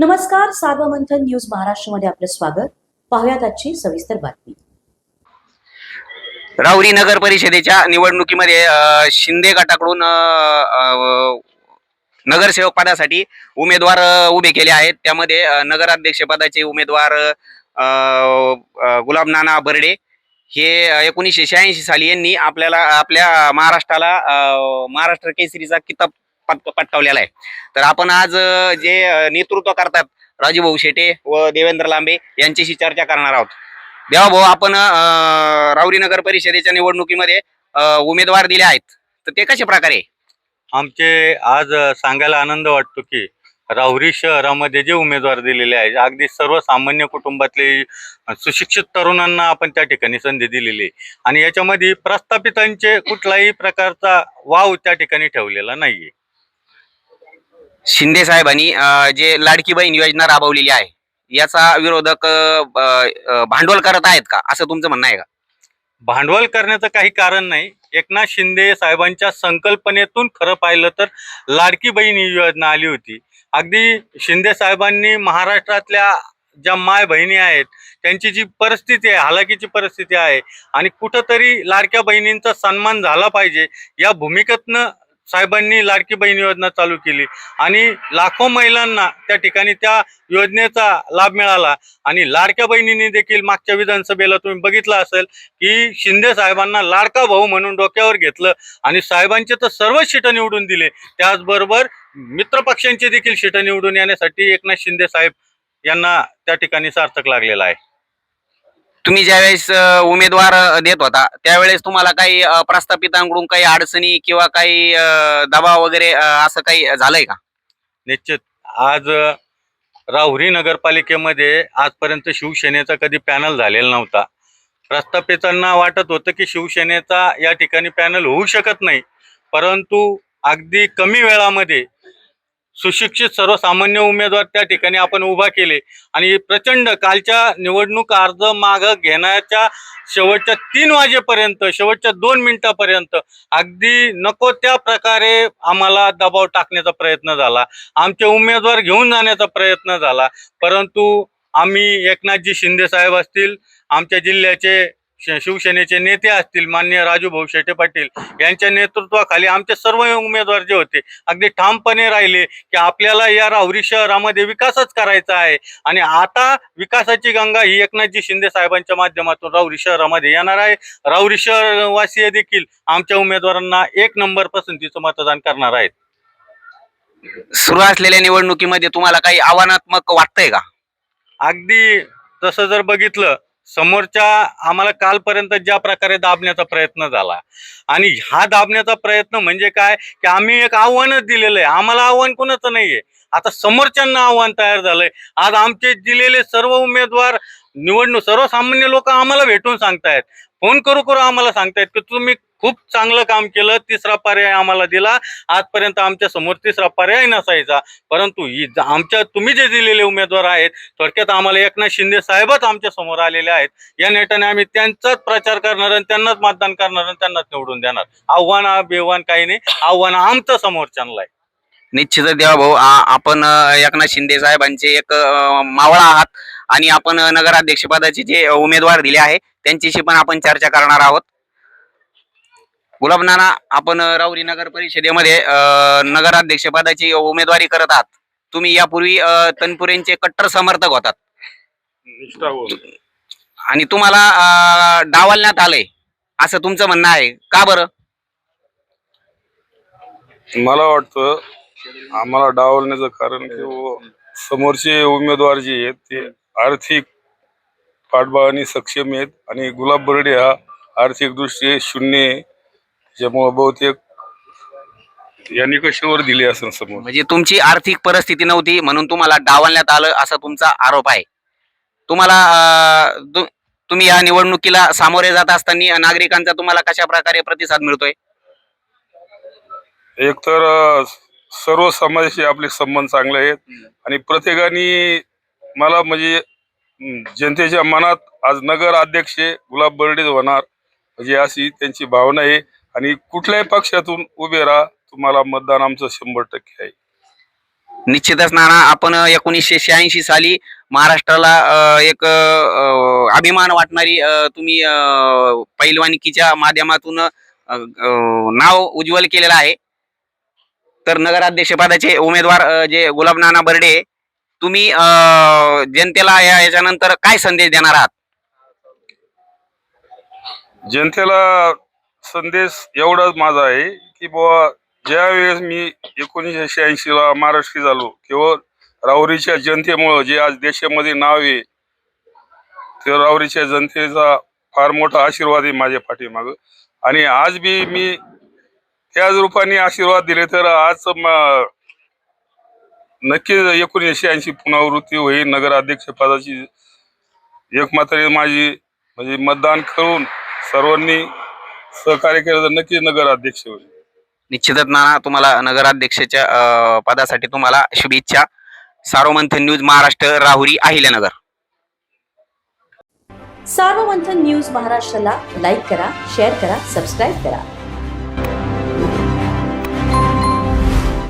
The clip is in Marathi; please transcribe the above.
नमस्कार सार्वमंथन न्यूज महाराष्ट्रमध्ये आपलं स्वागत. पाहुयात आजची सविस्तर बातमी. राहुरी नगर परिषदेच्या निवडणुकीमध्ये शिंदे गटाकडून नगरसेवक पदासाठी उमेदवार उभे केले आहेत. त्यामध्ये नगराध्यक्ष पदाचे उमेदवार गुलाब नाना बर्डे हे एकोणीसशे शहाऐंशी साली यांनी आपल्याला आपल्या महाराष्ट्राला महाराष्ट्र केसरीचा किताब पटकावलेला आहे. तर आपण आज जे नेतृत्व करतात राजूभाऊ शेटे व देवेंद्र लांबे यांच्याशी चर्चा करणार आहोत. देवा भाऊ आपण रावरी नगर परिषदेच्या निवडणुकीमध्ये उमेदवार दिले आहेत. तर ते कशा प्रकारे? आमचे आज सांगायला आनंद वाटतो की राहुरी शहरामध्ये जे उमेदवार दिलेले आहेत अगदी सर्वसामान्य कुटुंबातले सुशिक्षित तरुणांना आपण त्या ठिकाणी संधी दिलेली आहे. आणि याच्यामध्ये प्रस्थापितांचे कुठलाही प्रकारचा वाव त्या ठिकाणी ठेवलेला नाहीये. शिंदे साहेबांनी जे लाडकी बहीण योजना राबवलेली आहे याचा विरोधक भांडवल करत आहेत का? असं तुमचं म्हणणं आहे का? भांडवल करण्याचं काही कारण नाही. एकनाथ शिंदे साहेबांच्या संकल्पनेतून खरं पाहिलं तर लाडकी बहीण ही योजना आली होती. अगदी शिंदे साहेबांनी महाराष्ट्रातल्या ज्या माय बहिणी आहेत त्यांची जी परिस्थिती आहे हालाकीची परिस्थिती आहे आणि कुठंतरी लाडक्या बहिणींचा सन्मान झाला पाहिजे या भूमिकेतनं साहेबांनी लाडकी बहीण योजना चालू केली. आणि लाखो महिलांना त्या ठिकाणी त्या योजनेचा लाभ मिळाला. आणि लाडक्या बहिणींनी देखील मागच्या विधानसभेला तुम्ही बघितलं असेल की शिंदे साहेबांना लाडका भाऊ म्हणून डोक्यावर घेतलं आणि साहेबांचे तर सर्वच शिटं निवडून दिले. त्याचबरोबर मित्रपक्षांचे देखील शिटं निवडून येण्यासाठी एकनाथ शिंदे साहेब यांना त्या ठिकाणी सार्थक लागलेला आहे. तुम्ही ज्यावेळेस उमेदवार देत होता त्यावेळेस तुम्हाला काही प्रस्थापितांकडून काही अडचणी किंवा काही दबाव वगैरे असं काही झालंय का? निश्चित. आज राहुरी नगरपालिकेमध्ये आजपर्यंत शिवसेनेचा कधी पॅनल झालेला नव्हता. प्रस्थापितांना वाटत होतं की शिवसेनेचा या ठिकाणी पॅनल होऊ शकत नाही. परंतु अगदी कमी वेळामध्ये सुशिक्षित सर्वसामान्य उमेदवार त्या ठिकाणी आपण उभा केले. आणि प्रचंड कालच्या निवडणूक अर्ज माग घेण्याच्या शेवटच्या तीन वाजेपर्यंत शेवटच्या दोन मिनिटापर्यंत अगदी नको त्या प्रकारे आम्हाला दबाव टाकण्याचा प्रयत्न झाला. आमचे उमेदवार घेऊन जाण्याचा प्रयत्न झाला. परंतु आम्ही एकनाथजी शिंदे साहेब असतील आमच्या जिल्ह्याचे शिवसेनेचे नेते असतील मान्य राजूभाऊ शेटे पाटील यांच्या नेतृत्वाखाली आमचे सर्व उमेदवार जे होते अगदी ठामपणे राहिले की आपल्याला या राहुरी शहरामध्ये विकासच करायचा आहे. आणि आता विकासाची गंगा ही एकनाथजी शिंदे साहेबांच्या माध्यमातून राहुरी शहरामध्ये येणार आहे. राहुरी शहरवासीय देखील आमच्या उमेदवारांना एक नंबर पसंतीचं मतदान करणार आहेत. सुरू असलेल्या निवडणुकीमध्ये तुम्हाला काही आव्हानात्मक वाटतंय का? अगदी तसं जर बघितलं समोरच्या आम्हाला कालपर्यंत ज्या प्रकारे दाबण्याचा प्रयत्न झाला. आणि हा दाबण्याचा प्रयत्न म्हणजे काय? की आम्ही एक आव्हानच दिलेलं आहे. आम्हाला आव्हान कोणाचं नाहीये. आता समोरच्यांना आव्हान तयार झालंय. आज आमचे दिलेले सर्व उमेदवार निवडणूक सर्वसामान्य लोक आम्हाला भेटून सांगतायत. फोन करू करू आम्हाला सांगतायत की तुम्ही खूप चांगलं काम केलं तिसरा पर्याय आम्हाला दिला. आजपर्यंत आमच्यासमोर तिसरा पर्याय नसायचा. परंतु ही आमच्या तुम्ही जे दिलेले उमेदवार आहेत थोडक्यात आम्हाला एकनाथ शिंदे साहेबच आमच्यासमोर आलेले आहेत. या नेटाने आम्ही त्यांचाच प्रचार करणार आणि त्यांनाच मतदान करणार आणि त्यांनाच निवडून देणार. आव्हान बेव्हान काही नाही. आव्हान आमचं चांगलं आहे. निश्चितच देवा भाऊ आपण एकनाथ शिंदे साहेबांचे एक मावळा आहात. आणि आपण नगराध्यक्षपदाचे जे उमेदवार दिले आहे त्यांच्याशी पण आपण चर्चा करणार आहोत. गुलाब नाना आपण अ, राहुरी नगर परिषदेमध्ये नगराध्यक्षपदाची उमेदवारी करत आहात. तुम्ही यापूर्वी तनपुरेंचे कट्टर समर्थक होतात. आणि तुम्हाला डावलण्यात आलंय. असं तुमचं म्हणणं आहे. का बरं? मला वाटतं आम्हाला डावलण्याचं कारण की समोरचे उमेदवार जे आहेत ते आर्थिक पाठबळाने सक्षम आहेत. आणि गुलाब बर्डे हा आर्थिक दृष्टी शून्य आहे. त्यामुळे बहुतेक या निकषावर दिले असेल समोर. म्हणजे तुमची आर्थिक परिस्थिती नव्हती म्हणून तुम्हाला डावलण्यात आलं असा तुमचा आरोप आहे. तुम्हाला अं, तु- तुम्ही या निवडणुकीला सामोरे जात असताना नागरिकांचा तुम्हाला कशा प्रकारे प्रतिसाद मिळतोय? एकतर अं, सर्व समाजाशी आपले संबंध चांगले आहेत आणि प्रत्येकाने मला म्हणजे जनतेच्या मनात आज नगर अध्यक्ष गुलाब बर्डे होणार. म्हणजे अशी त्यांची भावना आहे. आणि कुठल्याही पक्षातून उभे राहा तुम्हाला मतदान आमचं शंभर टक्के आहे. निश्चितच नाना आपण एकोणीसशे शहाऐंशी साली महाराष्ट्राला एक अभिमान वाटणारी तुम्ही पैलवानिकीच्या माध्यमातून नाव उज्ज्वल केलेलं आहे. तर नगराध्यक्षपदाचे उमेदवार जे गुलाब नाना बर्डे तुम्ही जनतेला या- याच्यानंतर काय संदेश देणार आहात? जनतेला संदेश एवढाच माझा आहे की बुवा ज्यावेळेस मी एकोणीसशे शहाऐंशी महाराष्ट्री झालो केवळ राहुरीच्या जनतेमुळं जे आज देशामध्ये नाव आहे ते राहुरीच्या जनतेचा फार मोठा आशीर्वाद आहे माझ्या पाठीमाग. आणि आज बी मी त्याच रूपाने आशीर्वाद दिले तर आज नक्कीच एकोणीसशे ऐंशी पुनरावृत्ती होईल नगराध्यक्ष पदाची एकमात्र माझी म्हणजे मतदान करून सर्वांनी सहकार्य केलं तर नक्कीच नगराध्यक्ष होईल. निश्चितच नाना तुम्हाला नगराध्यक्षाच्या अ, पदासाठी तुम्हाला शुभेच्छा. सार्वमंथन न्यूज महाराष्ट्र राहुरी अहिल्यानगर. सार्वमंथन न्यूज महाराष्ट्राला लाईक करा शेअर करा सबस्क्राईब करा.